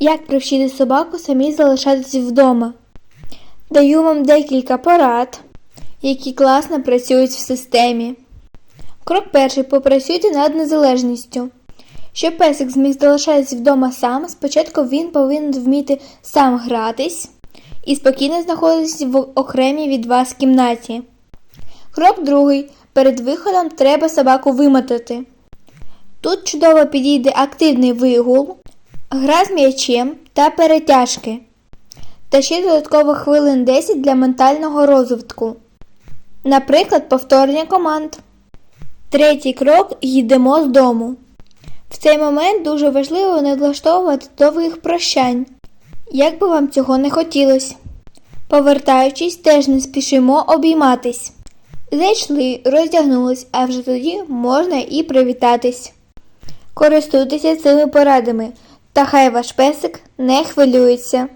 Як привчити собаку самі залишатись вдома? Даю вам декілька порад, які класно працюють в системі. Крок перший. Попрацюйте над незалежністю. Щоб песик зміг залишатись вдома сам, спочатку він повинен вміти сам гратись і спокійно знаходитись в окремій від вас кімнаті. Крок другий. Перед виходом треба собаку вимотати. Тут чудово підійде активний вигул, гра з м'ячем та перетяжки. Та ще додатково хвилин 10 для ментального розвитку. Наприклад, повторення команд. Третій крок йдемо з дому. В цей момент дуже важливо не влаштовувати довгих прощань, як би вам цього не хотілося. Повертаючись, теж не спішимо обійматись. Зайшли, роздягнулись, а вже тоді можна і привітатись. Користуйтеся цими порадами, та хай ваш песик не хвилюється.